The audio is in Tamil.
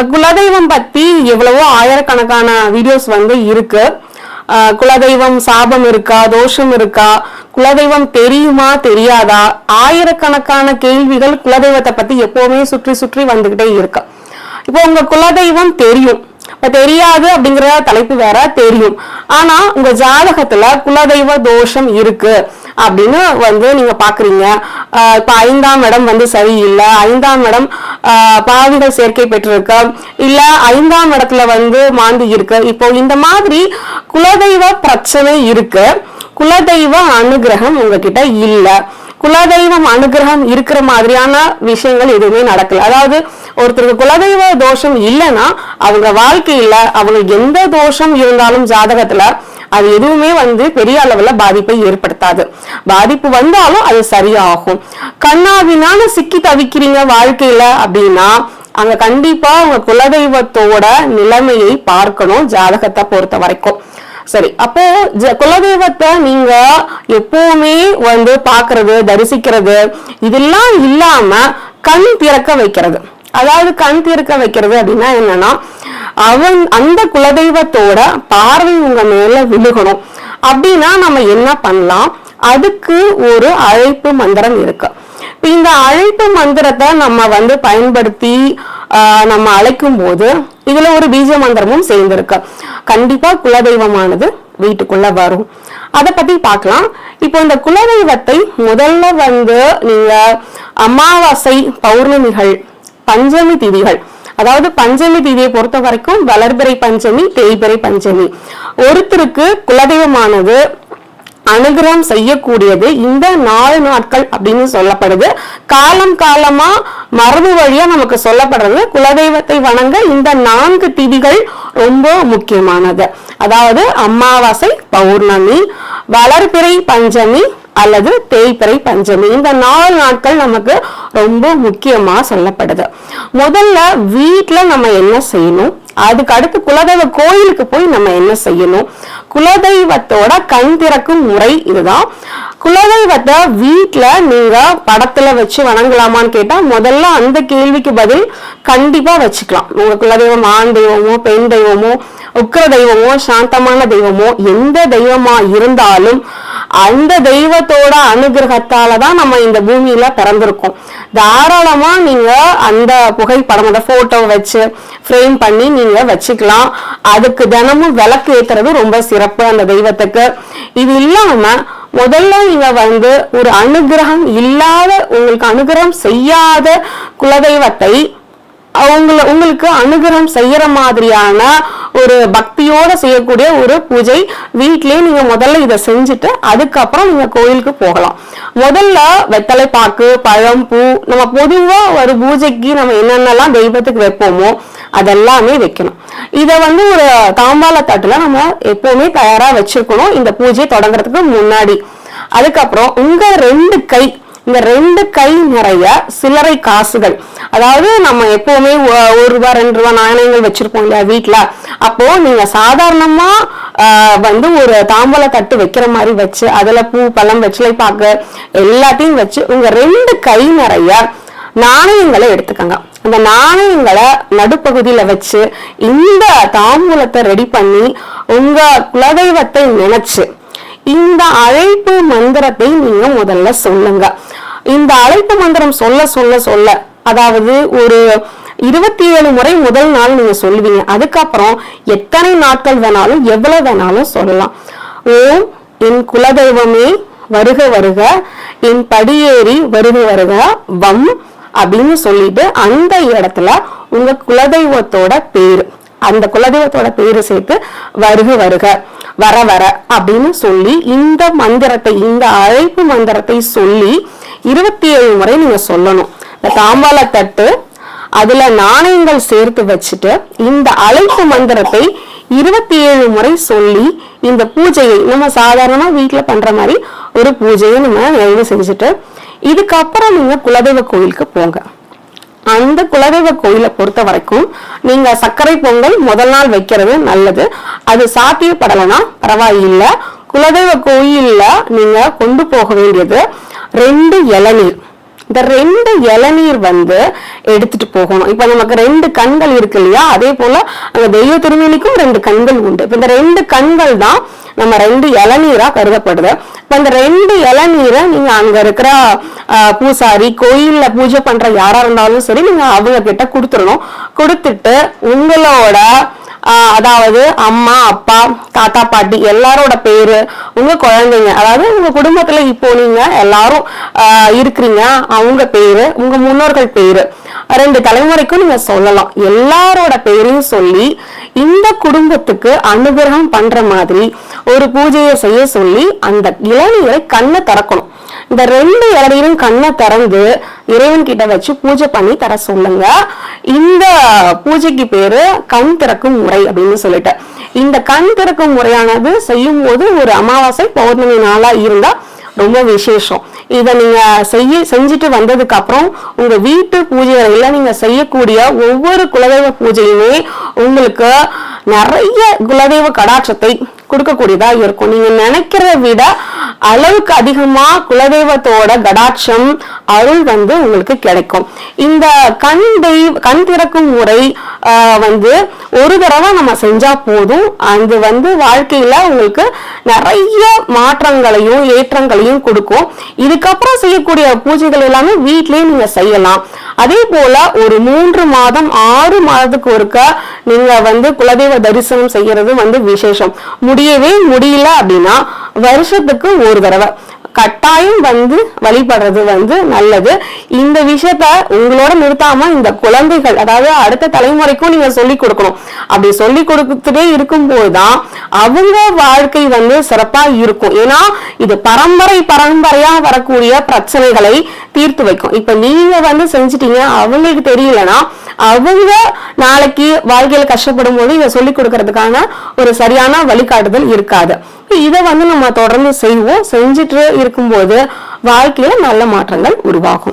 குலதெய்வம் பத்தி எவ்வளவோ ஆயிரக்கணக்கான வீடியோஸ் வந்து இருக்கு. குலதெய்வம் சாபம் இருக்கா தோஷம் இருக்கா குலதெய்வம் தெரியுமா தெரியாதா? ஆயிரக்கணக்கான கேள்விகள் குலதெய்வத்தை பத்தி எப்பவுமே சுற்றி சுற்றி வந்துகிட்டே இருக்கு. இப்போ உங்க குலதெய்வம் தெரியும். இப்ப தெரியாது அப்படிங்கிற தலைப்பு வேற தெரியும். ஆனா உங்க ஜாதகத்துல குலதெய்வ தோஷம் இருக்கு அப்படின்னு வந்து நீங்க பாக்குறீங்க. இப்ப ஐந்தாம் இடம் வந்து சரியில்லை. ஐந்தாம் இடம் பாவிகள் சேர்க்கை பெற்றிருக்கு. இல்ல ஐந்தாம் இடத்துல வந்து மாந்தி இருக்கு. இப்போ இந்த மாதிரி குலதெய்வ பிரச்சனை இருக்கு. குலதெய்வ அனுகிரகம் உங்ககிட்ட இல்ல. குலதெய்வம் அனுகிரகம் இருக்கிற மாதிரியான விஷயங்கள் எதுவுமே நடக்கல. அதாவது ஒருத்தருக்கு குலதெய்வ தோஷம் இல்லைன்னா அவங்க வாழ்க்கையில அவங்க எந்த தோஷம் இருந்தாலும் ஜாதகத்துல அது எதுவுமே வந்து பெரிய அளவுல பாதிப்பை ஏற்படுத்தாது. பாதிப்பு வந்தாலும் அது சரியாகும். கண்ணாவினால சிக்கி தவிக்கிறீங்க வாழ்க்கையில அப்படின்னா அங்க கண்டிப்பா உங்க குலதெய்வத்தோட நிலைமையை பார்க்கணும் ஜாதகத்தை பொறுத்த வரைக்கும். சரி அப்போ ஜ- குலதெய்வத்தை நீங்க எப்பவுமே வந்து பாக்குறது தரிசிக்கிறது இதெல்லாம் இல்லாம கண் திறக்க வைக்கிறது. அதாவது கண் திறக்க வைக்கிறது அப்படின்னா என்னன்னா அவன் அந்த குலதெய்வத்தோட பார்வை உங்க மேல விழுகணும். அப்படின்னா நம்ம என்ன பண்ணலாம்? அதுக்கு ஒரு அழைப்பு மந்திரம் இருக்கு. இந்த அழைப்பு மந்திரத்தை நம்ம வந்து பயன்படுத்தி நம்ம அழைக்கும் போது இதுல ஒரு பீஜ மந்திரமும் சேர்ந்திருக்கு. கண்டிப்பா குலதெய்வமானது வீட்டுக்குள்ள வரும். அதை பத்தி பார்க்கலாம் இப்போ இந்த குலதெய்வத்தை முதல்ல வந்து நீங்க அமாவாசை பௌர்ணமிகள் பஞ்சமி திதிகள். அதாவது பஞ்சமி திதியை பொறுத்த வரைக்கும் வளர்பிறை பஞ்சமி தேய்பிறை பஞ்சமி. ஒருத்தருக்கு குலதெய்வமானது அனுகிரகம் செய்யக்கூடியது இந்த நாலு நாட்கள் அப்படின்னு சொல்லப்படுது. காலம் காலமா மரபு வழியா நமக்கு சொல்லப்படுறது குலதெய்வத்தை வணங்க இந்த நான்கு திதிகள் ரொம்ப முக்கியமானது. அதாவது அமாவாசை பௌர்ணமி வளர்பிறை பஞ்சமி அல்லது தேய்பிறை பஞ்சமி. இந்த நாலு நாட்கள் நமக்கு ரொம்ப முக்கியமா சொல்லப்படுது. முதல்ல வீட்டில் நம்ம என்ன செய்யணும்? அதுக்கு அடுத்து குலதெய்வ கோயிலுக்கு போய் நம்ம என்ன செய்யணும்? குலதெய்வத்தோட கண் திறக்கும் முறை இதுதான். குலதெய்வத்தை வீட்டில் நீங்க படத்துல வச்சு வணங்கலாமான்னு கேட்டா முதல்ல அந்த கேள்விக்கு பதில் கண்டிப்பா வச்சுக்கலாம். உங்க குலதெய்வம் ஆண் தெய்வமோ பெண் தெய்வமோ உக்கிர தெய்வமோ சாந்தமான தெய்வமோ எந்த தெய்வமா இருந்தாலும் அந்த தெய்வத்தோட அனுகிரகத்தால தான் நம்ம இந்த பூமியில பிறந்திருக்கோம். தாராளமா நீங்க அந்த புகைப்படம் அந்த போட்டோ வச்சு ஃப்ரேம் பண்ணி நீங்க வச்சுக்கலாம். அதுக்கு தினமும் விளக்கு ஏத்துறது ரொம்ப சிறப்பு அந்த தெய்வத்துக்கு. இது இல்லாம முதல்ல நீங்க வந்து ஒரு அனுகிரகம் இல்லாத உங்களுக்கு அனுகிரகம் செய்யாத குலதெய்வத்தை அவங்கள உங்களுக்கு அனுகிரகம் செய்யற மாதிரியான ஒரு பக்தியோட செய்யக்கூடிய ஒரு பூஜை. வீட்லயே நீங்க முதல்ல இதை செஞ்சுட்டு அதுக்கப்புறம் நீங்க கோயிலுக்கு போகலாம். முதல்ல வெத்தலை பாக்கு பழம் பூ நம்ம பொதுவா ஒரு பூஜைக்கு நம்ம என்னென்னலாம் தெய்வத்துக்கு வைப்போமோ அதெல்லாமே வைக்கணும். இதை வந்து ஒரு தாம்பால தட்டுல நம்ம எப்பவுமே தயாரா வச்சிருக்கணும் இந்த பூஜை தொடங்குறதுக்கு முன்னாடி. அதுக்கப்புறம் உங்க ரெண்டு கை இந்த ரெண்டு கை நிறைய சில்லறை காசுகள். அதாவது நம்ம எப்பவுமே ஒ- ஒரு ரூபா ரெண்டு ரூபா நாணயங்கள் வச்சிருப்போம் இல்லையா வீட்டில் அப்போ நீங்க சாதாரணமா வந்து ஒரு தாம்பல தட்டு வைக்கிற மாதிரி வச்சு அதுல பூ பழம் வெற்றிலை பாக்கு எல்லாத்தையும் வச்சு உங்க ரெண்டு கை நிறைய நாணயங்களை எடுத்துக்கங்க. அந்த நாணயங்களை நடுப்பகுதியில வச்சு இந்த தாம்பூலத்தை ரெடி பண்ணி உங்க குலதெய்வத்தை நினைச்சு இந்த அழைப்பு மந்திரத்தை நீங்க முதல்ல சொல்லுங்க. இந்த அழைப்பு மந்திரம் சொல்ல சொல்ல சொல்ல அதாவது ஒரு இருபத்தி ஏழு முறை முதல் நாள் நீங்க சொல்லுவீங்க. அதுக்கப்புறம் எத்தனை நாட்கள் வேணாலும் எவ்வளவு வேணாலும் சொல்லலாம். ஓம் என் குலதெய்வமே வருக வருக என் படியேறி வருக வருக வம் அப்படின்னு சொல்லிட்டு அந்த இடத்துல உங்க குலதெய்வத்தோட பேரு அந்த குலதெய்வத்தோட பேரு சேர்த்து வருக வருக. வர வர அப்படின்னு சொல்லி இந்த மந்திரத்தை இந்த அழைப்பு மந்திரத்தை சொல்லி இருபத்தி ஏழு முறை நீங்க சொல்லணும். இந்த தாம்பால தட்டு அதுல நாணயங்கள் சேர்த்து வச்சுட்டு இந்த அழைப்பு மந்திரத்தை இருபத்தி ஏழு முறை சொல்லி இந்த பூஜையை நம்ம சாதாரணமா வீட்டுல பண்ற மாதிரி ஒரு பூஜையை நம்ம நிறைவு செஞ்சுட்டு இதுக்கப்புறம் நீங்க குலதெய்வ கோயிலுக்கு போங்க. அந்த குலதெய்வ கோயிலை பொறுத்த வரைக்கும் நீங்க சர்க்கரை பொங்கல் முதல் நாள் வைக்கிறது நல்லது. அது சாத்தியப்படலைன்னா பரவாயில்லை. குலதெய்வ கோயில்ல நீங்க கொண்டு போக வேண்டியது ரெண்டு இளநீர். இந்த ரெண்டு இளநீர் வந்து எடுத்துட்டு போகணும். இப்ப நமக்கு ரெண்டு கண்கள் இருக்கு இல்லையா? அதே போல அந்த தெய்வ திருமணிக்கும் ரெண்டு கண்கள் உண்டு. இப்ப இந்த ரெண்டு கண்கள் தான் நம்ம ரெண்டு இளநீரா கருதப்படுது. இப்போ அந்த ரெண்டு இளநீரை நீங்க அங்க இருக்கிற பூசாரி கோயில்ல பூஜை பண்ற யாரா இருந்தாலும் சரி நீங்க அவங்க கிட்ட கொடுத்துடணும். கொடுத்துட்டு உங்களோட அதாவது அம்மா அப்பா தாத்தா பாட்டி எல்லாரோட பேரு உங்க குழந்தைங்க அதாவது உங்க குடும்பத்துல இப்போ நீங்க எல்லாரும் இருக்கிறீங்க அவங்க பேரு உங்க முன்னோர்கள் பேரு. ரெண்டு தலைமுறைக்கும் நீங்க சொல்லலாம். எல்லாரோட பேரையும் சொல்லி இந்த குடும்பத்துக்கு அனுகிரகம் பண்ற மாதிரி ஒரு பூஜையை செய்ய சொல்லி அந்த இளநீரை கண்ணை திறக்கணும். இந்த ரெண்டு இளநீரும் கண்ணை திறந்து இறைவன் கிட்ட வச்சு பூஜை பண்ணி தர சொல்லுங்க. இந்த பூஜைக்கு பேரு கண் திறக்கும் முறை அப்படின்னு சொல்லிட்டு. இந்த கண் திறக்கும் முறையானது செய்யும் போது ஒரு அமாவாசை பௌர்ணமி நாளா இருந்தா ரொம்ப விசேஷம். இதை நீங்க செய்ய செஞ்சுட்டு வந்ததுக்கு அப்புறம் உங்க வீட்டு பூஜை அறையில் நீங்க செய்யக்கூடிய ஒவ்வொரு குலதெய்வ பூஜையுமே உங்களுக்கு நிறைய குலதெய்வ கடாட்சத்தை கொடுக்கக்கூடியதா இருக்கும். நீங்க நினைக்கிறத விட அளவுக்கு அதிகமா குலதெய்வத்தோட கடாட்சம் அருள் வந்து உங்களுக்கு கிடைக்கும். இந்த கண் தெய்வ கண் திறக்கும் முறை வந்து ஒரு தடவை நம்ம செஞ்சா போதும். அது வந்து வாழ்க்கையில உங்களுக்கு நிறைய மாற்றங்களையும் ஏற்றங்களையும் கொடுக்கும். இதுக்கப்புறம் செய்யக்கூடிய பூஜைகள் எல்லாமே வீட்லயே நீங்க செய்யலாம். அதே போல ஒரு மூன்று மாதம் ஆறு மாதத்துக்கு ஒருக்க நீங்க வந்து குலதெய்வ தரிசனம் செய்யறது வந்து விசேஷம். முடியவே முடியல அப்படின்னா வருஷத்துக்கு ஒரு தடவை. கட்டாயம் வந்து வழிபடுறது வந்து நல்லது. இந்த விஷயத்த உங்களோட நிறுத்தாம இந்த குழந்தைகள் அதாவது அடுத்த தலைமுறைக்கும் நீங்க சொல்லி கொடுக்கணும். அப்படி சொல்லி கொடுத்துட்டே இருக்கும்போதுதான் அவங்க வாழ்க்கை வந்து சிறப்பா இருக்கும். ஏன்னா இது பரம்பரை பரம்பரையா வரக்கூடிய பிரச்சனைகளை தீர்த்து வைக்கும். இப்ப நீங்க வந்து செஞ்சிட்டீங்க அவங்களுக்கு தெரியலன்னா அவங்க நாளைக்கு வாழ்க்கையில கஷ்டப்படும் போது இதை சொல்லி கொடுக்கறதுக்கான ஒரு சரியான வழிகாட்டுதல் இருக்காது. இதை வந்து நம்ம தொடர்ந்து செய்வோம். செஞ்சுட்டு இருக்கும்போது வாழ்க்கையில நல்ல மாற்றங்கள் உருவாகும்.